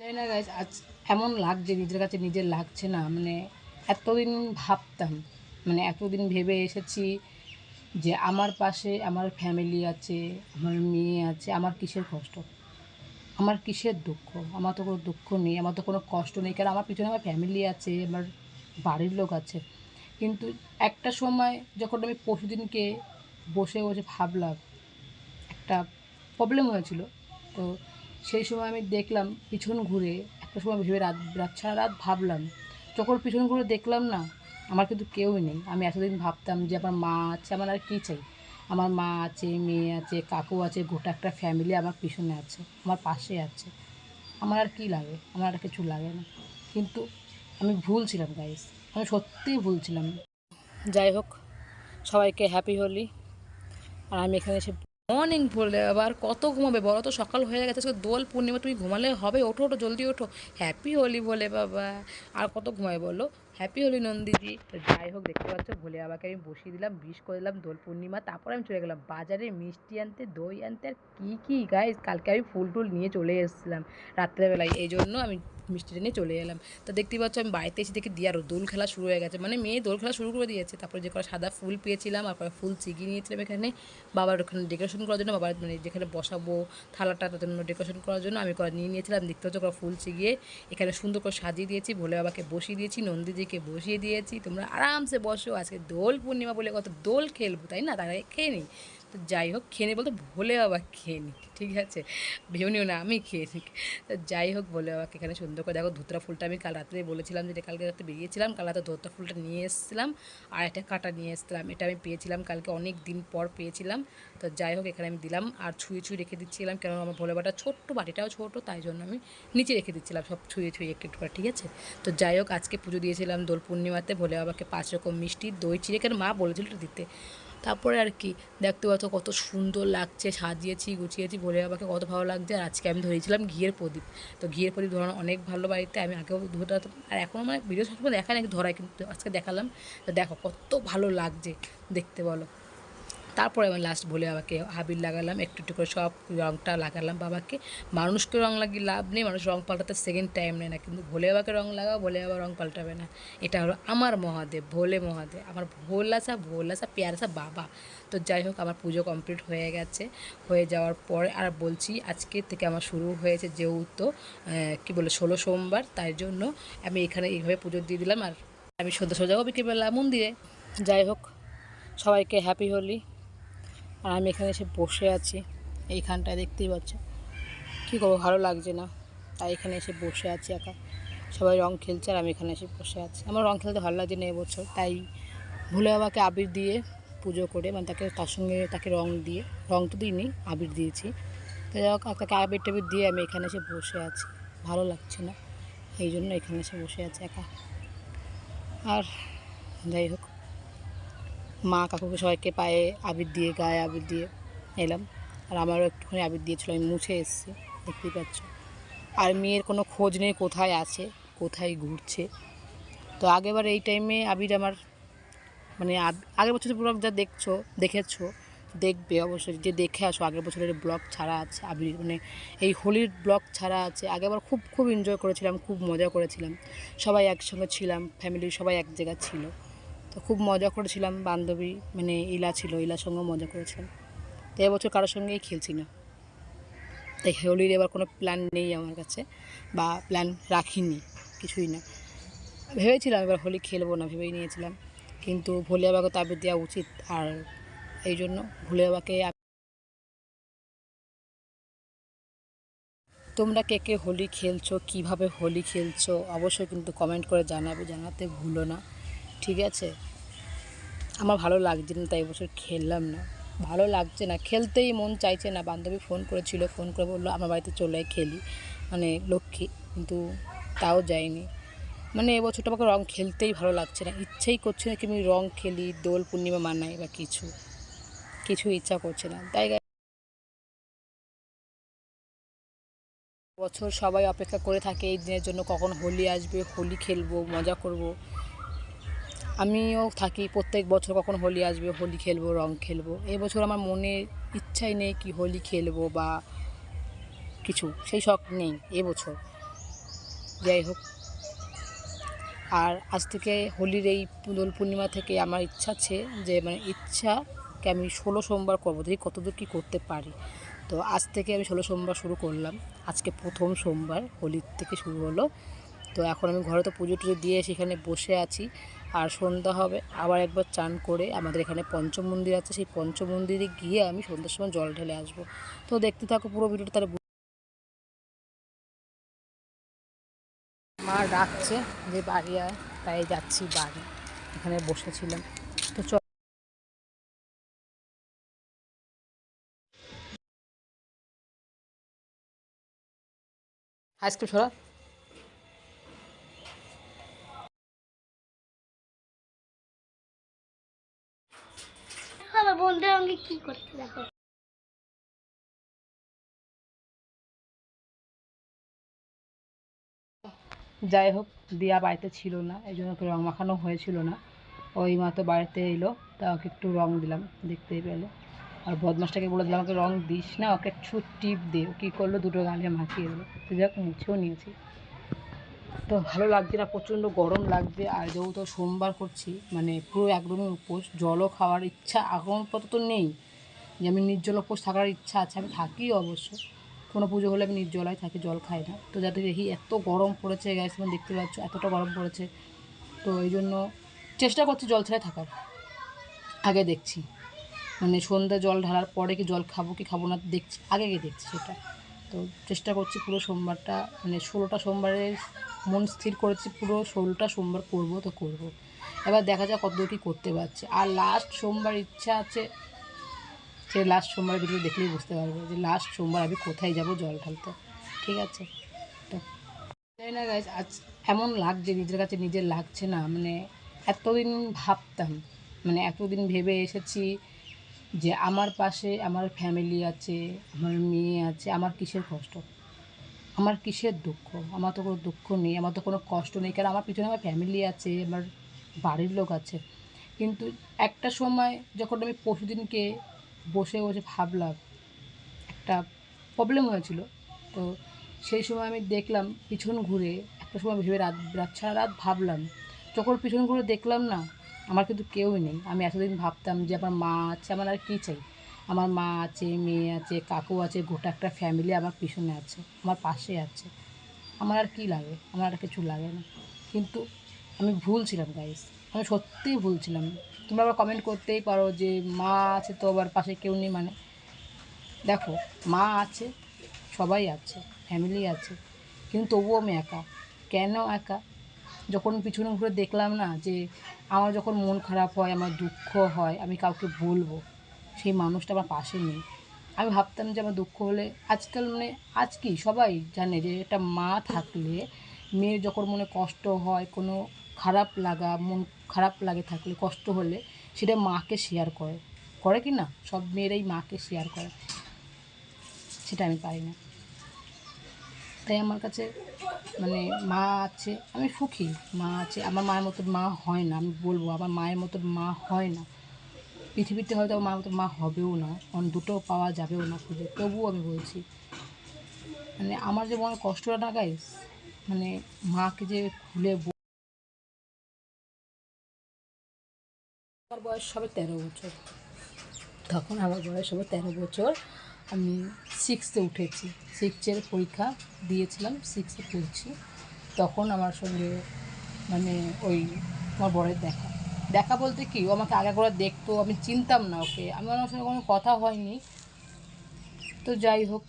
না গাইজ আজ এমন লাগছে নিজের কাছে নিজের লাগছে না। মানে এতদিন ভাবতাম মানে এতদিন ভেবে এসেছি যে আমার পাশে আমার ফ্যামিলি আছে, আমার মেয়ে আছে, আমার কিসের কষ্ট? আমার কিসের দুঃখ? আমার তো কোনো দুঃখ নেই, আমার তো কোনো কষ্ট নেই, কারণ আমার পিছনে আমার ফ্যামিলি আছে, আমার বাড়ির লোক আছে। কিন্তু একটা সময় যখন আমি পরশুদিনকে বসে বসে ভাবলাম, একটা প্রবলেম হয়েছিল। তো সেই সময় আমি দেখলাম পিছন ঘুরে, একটা সময় ভেবে রাত রাত সারা রাত ভাবলাম। যখন পিছন ঘুরে দেখলাম না, আমার কিন্তু কেউই নেই। আমি এতদিন ভাবতাম যে আমার মা আছে, আমার আর কী চাই? আমার মা আছে, মেয়ে আছে, কাকু আছে, গোটা একটা ফ্যামিলি আমার পিছনে আছে, আমার পাশে আছে। আমার আর কী লাগে? আমার আর কিছু লাগে না। কিন্তু আমি ভুল ছিলাম গাইস আমি সত্যিই ভুল ছিলাম। যাই হোক, সবাইকে হ্যাপি হোলি। আর আমি এখানে এসে মর্নিং বলে আবার কত ঘুমাবে? বলো তো, সকাল হয়ে গেছে, আজকে দোল পূর্ণিমা, তুমি ঘুমালে হবে? ওঠো ওঠো, জলদি ওঠো। হ্যাপি হোলি বলে, বাবা। আর কত ঘুমায় বলো? হ্যাপি হোলি নন্দিজি তো যাই হোক, দেখতে পাচ্ছ, ভোলে বাবাকে আমি বসিয়ে দিলাম বিষ করে দিলাম দোল পূর্ণিমা। তারপরে আমি চলে গেলাম বাজারে, মিষ্টি আনতে, দই আনতে। আর কী কী গাইস কালকে আমি ফুল টুল নিয়ে চলে এসেছিলাম রাত্রেবেলায়। এই জন্য আমি মিষ্টিটা নিয়ে চলে এলাম। তো দেখতেই পাচ্ছ আমি বাড়িতে এসে দেখি দিয়ে আরও দোল খেলা শুরু হয়ে গেছে। মানে মেয়ে দোল খেলা শুরু করে দিয়েছে। তারপরে যে কটা সাদা ফুল পেয়েছিলাম আর ফুল চিগিয়ে নিয়েছিলাম এখানে। বাবার ওখানে ডেকোরেশন করার জন্য, বাবার মানে যেখানে বসাবো থালাটা, তার জন্য ডেকোরেশন করার জন্য আমি করা নিয়ে নিয়েছিলাম। দেখতে হচ্ছে কটা ফুল চিগিয়ে এখানে সুন্দর করে সাজিয়ে দিয়েছি। ভোলে বাবাকে বসিয়ে দিয়েছি, নন্দীজিকে বসিয়ে দিয়েছি। তোমরা আরামসে বসো। আজকে দোল পূর্ণিমা বলে কত দোল খেলব, তাই না? তারা খেয়ে নিই। তো যাই হোক, খেয়ে নিই বলতে ভোলে বাবা খেয়ে নিই ঠিক আছে? ভেবে নিও না, আমি খেয়ে নিই তো যাই হোক, ভোলে বাবাকে এখানে সুন্দর করে দেখো, ধুতরা ফুলটা আমি কাল রাত্রে বলেছিলাম যে কালকে রাত্রে বেরিয়েছিলাম, কাল রাতে ধুতরা ফুলটা নিয়ে এসেছিলাম আর একটা কাটা নিয়ে এসেছিলাম, এটা আমি পেয়েছিলাম, কালকে অনেক দিন পর পেয়েছিলাম। তো যাই হোক, এখানে আমি দিলাম আর ছুঁয়ে ছুঁয়ে রেখে দিচ্ছিলাম কেন আমার ভোলে বাবাটা ছোট্ট, বাটিটাও ছোটো, তাই জন্য আমি নিচে রেখে দিচ্ছিলাম, সব ছুঁয়ে ছুঁয়ে একটু একটু করে, ঠিক আছে? তো যাই হোক, আজকে পুজো দিয়েছিলাম দোল পূর্ণিমাতে, ভোলে বাবাকে পাঁচ রকম মিষ্টি, দই, চিড়ে, কেন মা বলেছিল দিতে। তারপরে আর কি, দেখতে পাচ্ছ কত সুন্দর লাগছে, সাজিয়েছি, গুছিয়েছি, বলে বাবাকে কত ভালো লাগছে। আর আজকে আমি ধরেছিলাম ঘিয়ের প্রদীপ। তো ঘিয়ের প্রদীপ ধরানো অনেক ভালো বাড়িতে, আমি আগেও ধরতে আর এখনও মানে ভিডিও সবসময় দেখা নাকি ধরাই কিন্তু আজকে দেখালাম। তো দেখো কত ভালো লাগছে, দেখতে বলো। তারপরে আমি লাস্ট বলে বাবাকে হাবির লাগালাম, একটু একটু করে সব রঙটা লাগালাম বাবাকে। মানুষকে রং লাগিয়ে লাভ নেই, মানুষ রং পাল্টাতে সেকেন্ড টাইম নেয় না, কিন্তু ভোলে বাবাকে রং লাগাও, ভোলে বাবা রং পাল্টাবে না। এটা হলো আমার মহাদেব, ভোলে মহাদেব। আমার ভোলাসা ভোলাসা, পেয়ারাসা বাবা। তো যাই হোক, আমার পুজো কমপ্লিট হয়ে গেছে। হয়ে যাওয়ার পরে আর বলছি, আজকে থেকে আমার শুরু হয়েছে যেহেতু কী বলে, ষোলো সোমবার, তাই জন্য আমি এখানে এইভাবে পুজো দিয়ে দিলাম। আর আমি সদ্য সোজাও বিকেলবেলা মন্দিরে। যাই হোক, সবাইকে হ্যাপি হোলি। আর আমি এখানে এসে বসে আছি। এইখানটায় দেখতেই পাচ্ছ। কী করব, ভালো লাগছে না। তাই এখানে এসে বসে আছি একা। সবাই রং খেলছে আর আমি এখানে এসে বসে আছি। আমার রং খেলতে ভালো লাগছে না এবছর তাই ভুলে বাবাকে আবির দিয়ে পুজো করে মানে তাকে, তার সঙ্গে তাকে রং দিয়ে, রং তো দিইনি, আবির দিয়েছি। তাই যাই তাকে আবির টাবির দিয়ে আমি এখানে এসে বসে আছি। ভালো লাগছে না। এই জন্য এখানে এসে বসে আছি একা। আর যাই হোক মা কাকুকে সবাইকে পায়ে আবির দিয়ে, গায়ে আবির দিয়ে এলাম। আর আমারও একটুখানি আবির দিয়েছিল, আমি মুছে এসেছি, দেখতেই পাচ্ছ। আর মেয়ের কোনো খোঁজ নেই কোথায় আছে, কোথায় ঘুরছে। তো আগেবার এই টাইমে আবির আমার মানে আগের বছরের ব্লগ যা দেখছ, দেখেছ, দেখবে অবশ্যই। যে দেখে আসো, আগের বছরের ব্লগ ছাড়া আছে আবির। মানে এই হোলির ব্লগ ছাড়া আছে। আগেবার খুব খুব এনজয় করেছিলাম, খুব মজা করেছিলাম। সবাই একসঙ্গে ছিলাম ফ্যামিলির সবাই এক জায়গায় ছিল। তো খুব মজা করেছিলাম, বান্ধবী মানে ইলা ছিল, ইলার সঙ্গেও মজা করেছিলাম। তো এবছর কারোর সঙ্গেই খেলছি না। তাই হোলির এবার কোনো প্ল্যান নেই আমার কাছে, বা প্ল্যান রাখিনি, কিছুই না। ভেবেছিলাম এবার হোলি খেলব না, ভেবেই নিয়েছিলাম। কিন্তু ভোলে বাবাকে তো দেওয়া উচিত, আর এই জন্য ভোলে বাবাকে তোমরা কে কে হোলি খেলছো, কীভাবে হোলি খেলছো, অবশ্যই কিন্তু কমেন্ট করে জানাবে, জানাতে ভুলো না। ঠিক আছে। আমার ভালো লাগছে না, তাই এবছর খেললাম না। ভালো লাগছে না, খেলতেই মন চাইছে না। বান্ধবী ফোন করেছিল ফোন করে বলল, আমার বাড়িতে চলে খেলি। মানে লক্ষ্মী, কিন্তু তাও যায়নি। মানে এবছরটা আমাকে রং খেলতেই ভালো লাগছে না। ইচ্ছেই করছে না কি আমি রং খেলি, দোল পূর্ণিমা মানাই বা কিছু। কিছু ইচ্ছা করছে না। তাই বছর সবাই অপেক্ষা করে থাকে, এই দিনের জন্য কখন হোলি আসবে, হোলি খেলব, মজা করব। আমিও থাকি, প্রত্যেক বছর কখন হোলি আসবে, হোলি খেলব, রং খেলব। এবছর আমার মনে ইচ্ছাই নেই কি হোলি খেলব বা কিছু, সেই শখ নেই এবছর যাই হোক, আর আজ থেকে হোলির এই দোল পূর্ণিমা থেকে আমার ইচ্ছা আছে যে মানে ইচ্ছাকে আমি ষোলো সোমবার করব, দেখি কতদূর কী করতে পারি। তো আজ থেকে আমি ষোলো সোমবার শুরু করলাম। আজকে প্রথম সোমবার, হোলির থেকে শুরু হলো। তো এখন আমি ঘরে তো পুজো টুজো দিয়ে সেখানে বসে আছি। আর সন্ধ্যা হবে। আবার একবার চান করে আমাদের এখানে পঞ্চম মন্দির আছে। সেই পঞ্চম মন্দিরে গিয়ে আমি সন্ধ্যার সময় জল ঢেলে আসব। তো দেখতে থাকো পুরো ভিডিওটা, তাহলে মা ডাকছে যে বাড়ি আয়। তাই যাচ্ছি বাড়ি। এখানে বসেছিলাম। তো চল আইসক্রিম ছড়া বন্ধুর সঙ্গে কি করতে দেখো যাই হোক, দিয়া বাড়িতে ছিল না, এই জন্য ওকে রং মাখানো হয়েছিল না। ওই মাত্র বাড়িতে এলো, তা ওকে একটু রং দিলাম দেখতেই পেলে। আর বদমাসটাকে বলে দিলাম ওকে রং দিস না, ওকে একটু টিপ দে। ও কী করল, দুটো গালে মাখিয়ে দিলো। যাক মুছেও নিয়েছি। তো ভালো লাগছে না, প্রচণ্ড গরম লাগছে। আর যেহেতু সোমবার করছি মানে পুরো একদমই উপোস, জলও খাওয়ার ইচ্ছা এখন পর্যন্ত নেই। যে আমি নির্জল উপোস থাকার ইচ্ছা আছে, আমি থাকি অবশ্য। কোনো পুজো হলে আমি নির্জলায় থাকি, জল খাই না। তো যাতে দেখি এত গরম পড়েছে গ্যাস তুমি দেখতে পাচ্ছ, এতটা গরম পড়েছে। তো এই জন্য চেষ্টা করছি জল ছাড়াই থাকার। আগে দেখছি। মানে সন্ধ্যা জল ঢালার পরে কি জল খাব, কি খাব না, দেখছি। আগে গিয়ে দেখছি সেটা। তো চেষ্টা করছি পুরো সোমবারটা মানে ষোলোটা সোমবারের মন স্থির করেছি, পুরো ষোলোটা সোমবার করব তো করব। এবার দেখা যাক কতদূর কী করতে পারছি। আর লাস্ট সোমবার ইচ্ছা আছে সে লাস্ট সোমবার ভিডিও দেখলেই বুঝতে পারবে যে লাস্ট সোমবার আমি কোথায় যাব জল ঢালতে। ঠিক আছে? জানি না গাইজ আজ এমন লাগছে নিজের কাছে, নিজের লাগছে না। মানে এতদিন ভাবতাম মানে এতদিন ভেবে এসেছি যে আমার পাশে আমার ফ্যামিলি আছে, আমার মেয়ে আছে, আমার কিসের কষ্ট? আমার কিসের দুঃখ? আমার তো কোনো দুঃখ নেই, আমার তো কোনো কষ্ট নেই, কারণ আমার পিছনে আমার ফ্যামিলি আছে, আমার বাড়ির লোক আছে। কিন্তু একটা সময় যখন আমি পরশুদিনকে বসে বসে ভাবলাম, একটা প্রবলেম হয়েছিল। তো সেই সময় আমি দেখলাম পিছন ঘুরে, একটা সময় ভেবে রাত রাত সারা রাত ভাবলাম। যখন পিছন ঘুরে দেখলাম না, আমার কিন্তু কেউই নেই। আমি এতদিন ভাবতাম যে আমার মা আছে, আমার আর কী চাই? আমার মা আছে, মেয়ে আছে, কাকু আছে, গোটা একটা ফ্যামিলি আমার পিছনে আছে, আমার পাশে আছে। আমার আর কী লাগে? আমার আর কিছু লাগে না। কিন্তু আমি ভুল ছিলাম গাইস আমি সত্যিই ভুল ছিলাম। তোমরা আবার কমেন্ট করতেই পারো যে মা আছে তো আবার পাশে কেউ নেই মানে দেখো, মা আছে, সবাই আছে ফ্যামিলি আছে, কিন্তু তবুও আমি একা। কেন একা? যখন পিছনে ঘুরে দেখলাম না যে আমার যখন মন খারাপ হয়, আমার দুঃখ হয়, আমি কাউকে বলব সেই মানুষটা আমার পাশে নেই। আমি ভাবতাম যে আমার দুঃখ হলে আজকাল মানে আজ কি সবাই জানে যে একটা মা থাকলে মেয়ের যখন মনে কষ্ট হয়, কোনো খারাপ লাগা, মন খারাপ লাগে থাকলে, কষ্ট হলে সেটা মাকে শেয়ার করে। করে কি না? সব মেয়েরাই মাকে শেয়ার করে। সেটা আমি পারি না। তাই আমার কাছে মানে মা আছে, আমি সুখী। মা আছে, আমার মায়ের মতো মা হয় না, আমি বলব, আমার মায়ের মতো মা হয় না। পৃথিবীতে হয়তো মতো মা হবেও না দুটো পাওয়া যাবেও না খুঁজে। তবুও আমি বলছি মানে আমার যে মনে কষ্টটা না গাইস মানে মাকে যে খুলে আমার বয়স হবে তেরো বছর। তখন আমার বয়স হবে তেরো বছর। আমি সিক্সে উঠেছি। সিক্সের পরীক্ষা দিয়েছিলাম সিক্সে পড়ছি। তখন আমার সঙ্গে মানে ওই আমার বরের দেখা। দেখা বলতে কি, ও আমাকে আগে করে দেখতো, আমি চিনতাম না ওকে। আমি ওনার সঙ্গে কোনো কথা হয়নি। তো যাই হোক,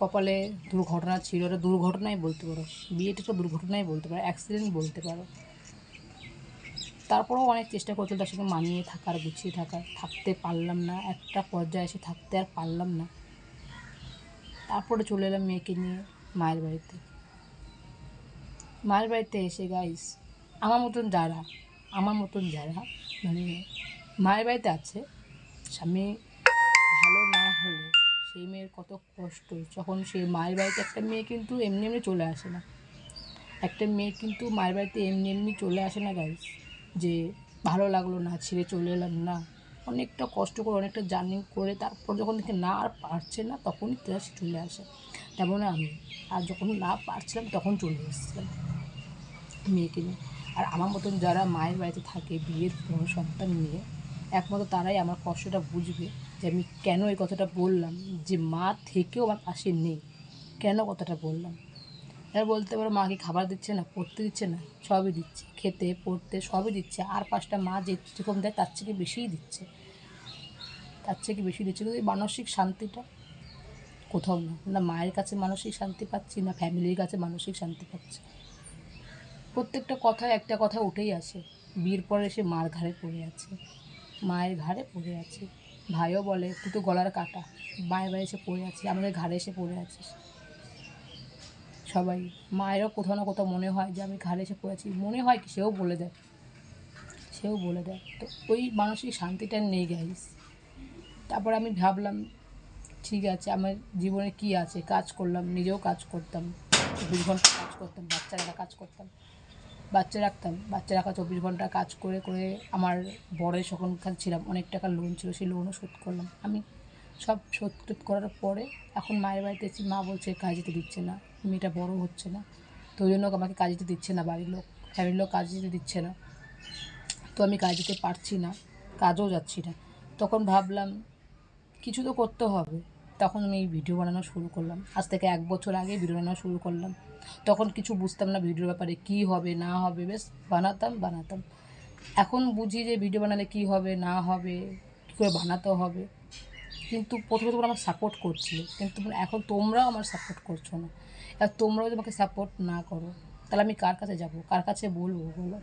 কপালে দুর্ঘটনা ছিল, ওটা দুর্ঘটনাই বলতে পারো। বিয়েটা তো দুর্ঘটনাই বলতে পারো অ্যাক্সিডেন্ট বলতে পারো। তারপরেও অনেক চেষ্টা করছিল তার সঙ্গে মানিয়ে থাকার, গুছিয়ে থাকার। থাকতে পারলাম না, একটা পর্যায়ে এসে থাকতে আর পারলাম না। তারপরে চলে এলাম মেয়েকে নিয়ে মায়ের বাড়িতে। মায়ের বাড়িতে এসে গাইস আমার মতন যারা আমার মতন যারা মানে মায়ের বাড়িতে আছে, স্বামী ভালো না হলে সেই মেয়ের কত কষ্ট। যখন সে মায়ের বাড়িতে একটা মেয়ে কিন্তু এমনি এমনি চলে আসে না। একটা মেয়ে কিন্তু মায়ের বাড়িতে এমনি এমনি চলে আসে না গাইস যে ভালো লাগল না, ছেড়ে চলে এলাম না। অনেকটা কষ্ট করে, অনেকটা জার্নি করে তারপর যখন দেখে না আর পারছে না, তখনই তারা চলে আসে। তেমন আমি আর যখন না পারছিলাম, তখন চলে এসেছিলাম মেয়েকে নিয়ে। আর আমার মতন যারা মায়ের বাড়িতে থাকে, বিয়ের পর সন্তান নিয়ে, একমাত্র তারাই আমার কষ্টটা বুঝবে যে আমি কেন এই কথাটা বললাম, যে মা থেকেও আমার পাশে নেই, কেন কথাটা বললাম? এবার বলতে পারো মাকে খাবার দিচ্ছে না, পড়তে দিচ্ছে না? সবই দিচ্ছে, খেতে, পড়তে সবই দিচ্ছে, আর পাঁচটা মা যে যেরকম দেয় তার থেকে বেশিই দিচ্ছে। তার থেকে বেশি দিচ্ছে, কিন্তু মানসিক শান্তিটা কোথাও না। না মায়ের কাছে মানসিক শান্তি পাচ্ছি, না ফ্যামিলির কাছে মানসিক শান্তি পাচ্ছি। প্রত্যেকটা কথায় একটা কথা উঠেই আসে। বিয়ের পরে এসে মার ঘাড়ে পড়ে আছে। মায়ের ঘাড়ে পড়ে আছে। ভাইও বলে, তুই তো গলার কাটা। মায়ের বাড়ি এসে পড়ে আছিস আমাদের ঘাড়ে এসে পড়ে আছিস সবাই, মায়েরও কোথাও না কোথাও মনে হয় যে, আমি ঘাড়ে এসে পড়ে আছি। মনে হয় কি, সেও বলে দেয়। সেও বলে দেয়। তো ওই মানসিক শান্তিটা নেই গাইস তারপর আমি ভাবলাম, ঠিক আছে, আমার জীবনে কি আছে? কাজ করলাম, নিজেও কাজ করতাম। চব্বিশ ঘণ্টা কাজ করতাম, বাচ্চারা কাজ করতাম। বাচ্চা রাখতাম। বাচ্চা রাখা চব্বিশ ঘণ্টা কাজ করে করে আমার বড়ের সখনকার ছিলাম। অনেক টাকা লোন ছিল, সেই লোনও শোধ করলাম। আমি সব শোধ টোধ করার পরে এখন মায়ের বাড়িতে এসেছি মা বলছে, কাজ দিতে দিচ্ছে না। মেয়েটা বড় হচ্ছে না। তো ওই জন্য আমাকে কাজ দিতে দিচ্ছে না, বাড়ির লোক। ফ্যামিলির লোক কাজ দিতে দিচ্ছে না। তো আমি কাজ দিতে পারছি না। কাজও যাচ্ছি না। তখন ভাবলাম, কিছু তো করতে হবে। তখন আমি ভিডিও বানানো শুরু করলাম। আজ থেকে এক বছর আগে ভিডিও বানানো শুরু করলাম। তখন কিছু বুঝতাম না ভিডিওর ব্যাপারে কী হবে, না হবে, বেশ বানাতাম বানাতাম। এখন বুঝি যে ভিডিও বানালে কী হবে, না হবে, কী করে বানাতে হবে। কিন্তু প্রথমে তোমরা আমার সাপোর্ট করছিলে কিন্তু এখন তোমরাও আমার সাপোর্ট করছ না। আর তোমরাও যদি আমাকে সাপোর্ট না করো, তাহলে আমি কার কাছে যাব? কার কাছে বলব বলো?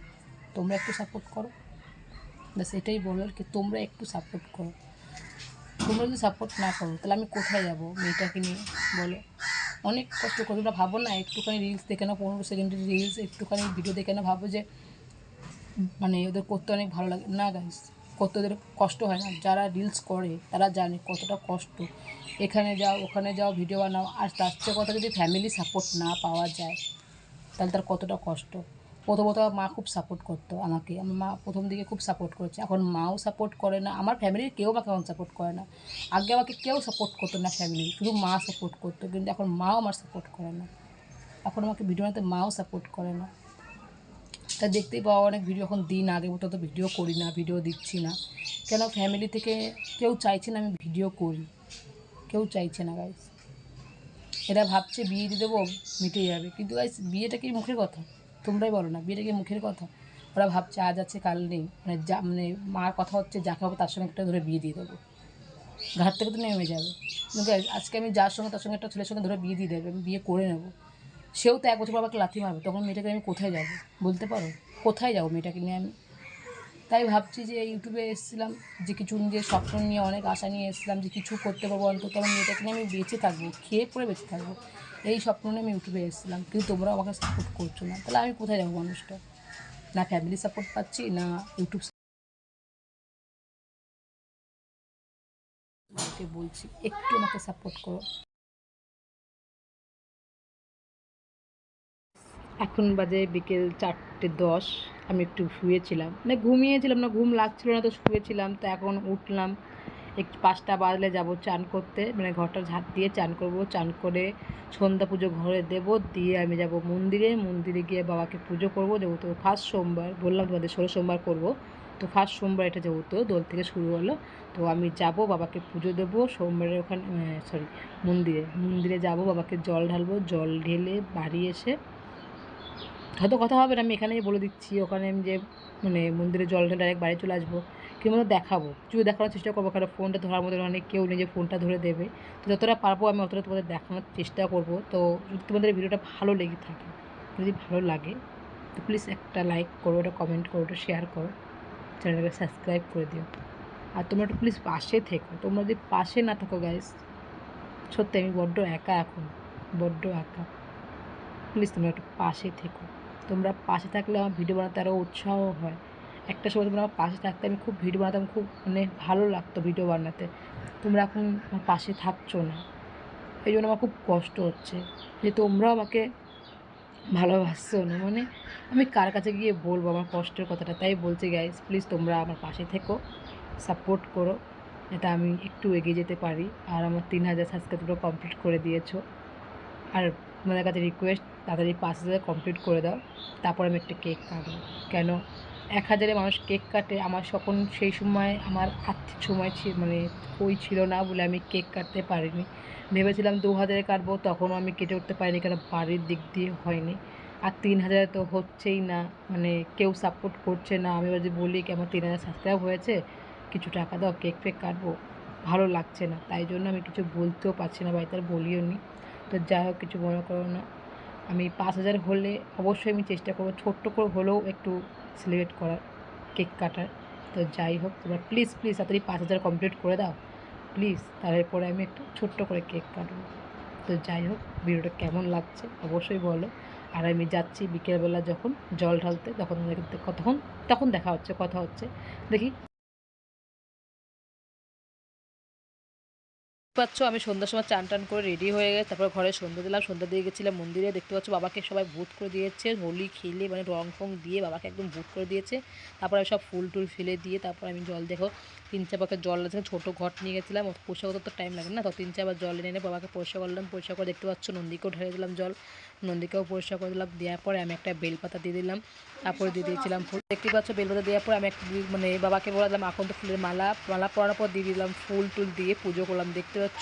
তোমরা একটু সাপোর্ট করো। ব্যাস এটাই বলো কি তোমরা একটু সাপোর্ট করো। তোমরা যদি সাপোর্ট না করো, তাহলে আমি কোথায় যাব মেয়েটাকে নিয়ে? বলো। অনেক কষ্ট করে, তোমরা ভাবো না, একটুখানি রিলস দেখে না পনেরো সেকেন্ডের রিলস একটুখানি ভিডিও দেখে না ভাবো যে মানে ওদের করতে অনেক ভালো লাগে। না গাইস করতে ওদের কষ্ট হয় না। যারা রিলস করে, তারা জানে কতটা কষ্ট। এখানে যাও, ওখানে যাও ভিডিও বানাও, আর তার চেয়ে কথা যদি ফ্যামিলি সাপোর্ট না পাওয়া যায়, তাহলে তার কতটা কষ্ট? প্রথমত মা খুব সাপোর্ট করতো আমাকে। আমার মা প্রথম দিকে খুব সাপোর্ট করেছে। এখন মাও সাপোর্ট করে না। আমার ফ্যামিলির কেউ আমাকে এখন সাপোর্ট করে না। আগে আমাকে কেউ সাপোর্ট করতো না ফ্যামিলি শুধু মা সাপোর্ট করতো। কিন্তু এখন মাও আমার সাপোর্ট করে না। এখন আমাকে ভিডিও বানাতে মাও সাপোর্ট করে না। তা দেখতেই পাওয়া অনেক ভিডিও এখন দিন আগে মতো তো ভিডিও করি না ভিডিও দিচ্ছি না। কেন ফ্যামিলি থেকে কেউ চাইছে না আমি ভিডিও করি। কেউ চাইছে না গাইস এরা ভাবছে বিয়ে দিয়ে দেবো, মিটে যাবে। কিন্তু গাইস বিয়েটা কি মুখের কথা? তোমরাই বলো না, বিয়েটা কি মুখের কথা? ওরা ভাবছে আজ আছে, কাল নেই। মানে যা মানে মার কথা হচ্ছে, যাকে হবে তার সঙ্গে একটা ধরে বিয়ে দিয়ে দেবো। ঘাট থেকে তো নেমে যাবে। কিন্তু আজকে আমি যার সঙ্গে, তার সঙ্গে একটা ছেলের সঙ্গে ধরে বিয়ে দিয়ে দেবে, আমি বিয়ে করে নেব। সেও তো এক বছর আমাকে লাথি মারবে, তখন মেয়েটাকে আমি কোথায় যাব? বলতে পারো? কোথায় যাব মেয়েটাকে নিয়ে আমি? তাই ভাবছি যে ইউটিউবে এসেছিলাম, যে কিছু নিজের স্বপ্ন নিয়ে, অনেক আশা নিয়ে এসেছিলাম যে কিছু করতে পারব অন্তত। আমার মেয়েটাকে নিয়ে আমি বেঁচে থাকব, খেয়ে পরে বেঁচে থাকব। এই স্বপ্ন আমি ইউটিউবে এসেছিলাম, কিন্তু তোমরা আমাকে সাপোর্ট করছ না। তাহলে আমি কোথায় যাব মানুষটা? না ফ্যামিলি সাপোর্ট পাচ্ছি, না ইউটিউব বলছি, একটু আমাকে সাপোর্ট করো। এখন বাজে বিকেল চারটে দশ, আমি একটু শুয়েছিলাম। মানে ঘুমিয়েছিলাম না, ঘুম লাগছিল না তো শুয়েছিলাম, তো এখন উঠলাম। একটু পাঁচটা বাজলে যাব, চান করতে। মানে ঘরটা ঝাঁট দিয়ে চান করব। চান করে সন্ধ্যা পুজো ঘরে দেব, দিয়ে আমি যাব মন্দিরে। মন্দিরে গিয়ে বাবাকে পুজো করব। যেহেতু ফার্স্ট সোমবার, বললাম তোমাদের ষোলো সোমবার করব। তো ফার্স্ট সোমবার এটা যেহেতু দোল থেকে শুরু হলো, তো আমি যাব, বাবাকে পুজো দেবো। সোমবারের ওখানে সরি মন্দিরে। মন্দিরে যাব, বাবাকে জল ঢালবো। জল ঢেলে বাড়ি এসে হয়তো কথা হবে না, আমি এখানেই বলে দিচ্ছি। ওখানে আমি যে মানে মন্দিরে জল ঢেলে ডাইরেক্ট বাড়ি চলে আসব। কিন্তু দেখাবো। কিছু দেখানোর চেষ্টা করব, কারণ ফোনটা ধরার মতো অনেক কেউ নিজে ফোনটা ধরে দেবে। তো যতটা পারব আমি অতটা তোমাদের দেখানোর চেষ্টা করব। তো যদি তোমাদের ভিডিওটা ভালো লেগে থাকে, যদি ভালো লাগে, তো প্লিজ একটা লাইক করো, একটা কমেন্ট করো, একটা শেয়ার করো, চ্যানেলটাকে সাবস্ক্রাইব করে দিও। আর তোমরা একটু প্লিজ পাশে থেকো। তোমরা যদি পাশে না থাকো গাইস সত্যি আমি বড্ড একা এখন, বড্ড একা। প্লিজ তোমরা একটু পাশে থেকো। তোমরা পাশে থাকলে আমার ভিডিও বানাতে আরও উৎসাহ হয়। একটা সময় তোমরা আমার পাশে থাকতে আমি খুব ভিডিও বানাতাম, খুব মানে ভালো লাগতো ভিডিও বানাতে। তোমরা এখন আমার পাশে থাকছো না। এই জন্য আমার খুব কষ্ট হচ্ছে যে তোমরাও আমাকে ভালোবাসছো না। মানে আমি কার কাছে গিয়ে বলব আমার কষ্টের কথাটা? তাই বলছি গাইস প্লিজ তোমরা আমার পাশে থেকো সাপোর্ট করো এটা আমি একটু এগিয়ে যেতে পারি। আর আমার তিন হাজার সাবস্ক্রাইবারও কমপ্লিট করে দিয়েছ। আর তোমাদের কাছে রিকোয়েস্ট তাড়াতাড়ি পাঁচ হাজার কমপ্লিট করে দাও। তারপর আমি একটা কেক কাটবো কেন? এক হাজারে মানুষ কেক কাটে। আমার সকল সেই সময় আমার আর্থিক সময় ছিল মানে ওই ছিল না বলে আমি কেক কাটতে পারিনি। ভেবেছিলাম দু হাজারে কাটবো, তখনও আমি কেটে উঠতে পারিনি কারণ বাড়ির দিক দিয়ে হয়নি। আর তিন হাজারে তো হচ্ছেই না মানে কেউ সাপোর্ট করছে না। আমি যদি বলি কি, আমার তিন হাজার সাবস্ক্রাইব হয়েছে, কিছু টাকা দাও, কেক ফেক কাটবো। ভালো লাগছে না, তাই জন্য আমি কিছু বলতেও পারছি না বাড়িতে আর বলিও নি। তো যাই হোক, কিছু মনে করো না। আমি পাঁচ হাজার হলে অবশ্যই আমি চেষ্টা করব, ছোট্ট করে হলেও একটু সেলিব্রেট করার কেক কাটার। তো যাই হোক, তোমরা প্লিজ প্লিজ তাড়াতাড়ি পাঁচ হাজার কমপ্লিট করে দাও। প্লিজ তারপরে আমি একটু ছোট্ট করে কেক কাটবো। তো যাই হোক, ভিডিওটা কেমন লাগছে অবশ্যই বলো। আর আমি যাচ্ছি বিকেলবেলা যখন জল ঢালতে, তখন তখন তখন দেখা হচ্ছে, কথা হচ্ছে। দেখি। পাচ্ছ? আমি সন্ধ্যার সময় চান টান করে রেডি হয়ে গেছে। তারপর ঘরে সন্ধ্যা দিলাম সন্ধ্যা দিয়ে গেছিলাম মন্দিরে। দেখতে পাচ্ছ বাবাকে সবাই ভূত করে দিয়েছে, হোলি খেলে মানে রং ফং দিয়ে বাবাকে একদম ভূত করে দিয়েছে। তারপর আমি সব ফুল টুল ফেলে দিয়ে তারপর আমি জল দেখো তিন চার বাকে জল আছে ছোটো ঘট নিয়ে গেছিলাম পরিষ্কার করতে তো টাইম লাগে না। তো তিন চাবার জল এনে বাবাকে পরিষ্কার করলাম পরিষ্কার করে দেখতে পাচ্ছ নন্দীকেও ঢেলে দিলাম জল নন্দীকেও পরিষ্কার করে দিলাম দেওয়ার পরে আমি একটা বেলপাতা দিয়ে দিলাম তারপরে দিয়ে দিয়েছিলাম ফুল। দেখতে পাচ্ছ বেলপাতা দেওয়ার পরে আমি একটা মানে বাবাকে বলে দিলাম এখন তো ফুলের মালা মালা পরানোর পর দিয়ে দিলাম ফুল টুল দিয়ে পুজো করলাম। দেখতে পাচ্ছ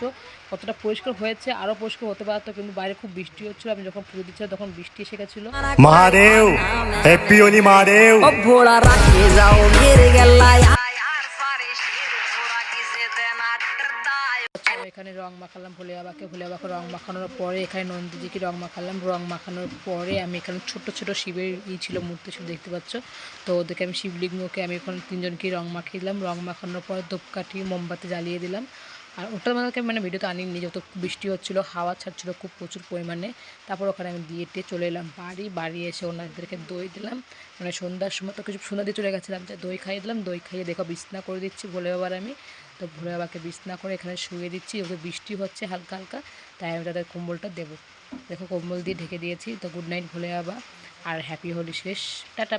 কতটা পরিষ্কার হয়েছে আরও পরিষ্কার হতে পারতো কিন্তু বাইরে খুব বৃষ্টি হচ্ছিল। আমি যখন পুজো দিচ্ছিলাম তখন বৃষ্টি এসে গেছিল। মহাদেও হ্যাপি ভোলা রাখে যাও মেরে গেলায়। এখানে রং মাখালাম ভোলে বাবাকে ভোলে বাবাকে রং মাখানোর পরে এখানে নন্দীজিকে রং মাখালাম। রং মাখানোর পরে আমি এখানে ছোট ছোট শিবের ই ছিল, মূর্তি ছিল, দেখতে পাচ্ছ? তো ওদেরকে আমি শিবলিঙ্গকে আমি এখন তিনজনকে রং মাখিয়ে দিলাম রং মাখানোর পর ধূপকাঠি মোমবাতি জ্বালিয়ে দিলাম। আর ওটা আমাদেরকে মানে ভিডিওতে আনিনি, যত বৃষ্টি হচ্ছিল, হাওয়া ছাড়ছিল খুব প্রচুর পরিমাণে। তারপর ওখানে আমি দিয়ে টিয়ে চলে এলাম বাড়ি। বাড়ি এসে ওনাদেরকে দই দিলাম। মানে সন্ধ্যার সময় তো কিছু সন্ধ্যা দিয়ে চলে গেছিলাম, যে দই খাইয়ে দিলাম। দই খাইয়ে দেখো বিছনা করে দিচ্ছি ভোলে বাবার আমি। তো ভোরে বাবাকে বিছনা করে এখানে শুয়ে দিচ্ছি। ওকে বৃষ্টি হচ্ছে হালকা হালকা, তাই আমি তাদের কম্বলটা দেবো। দেখো কম্বল দিয়ে ঢেকে দিয়েছি। তো গুড নাইট ভোলে বাবা, আর হ্যাপি হোলি শেষ। টাটা.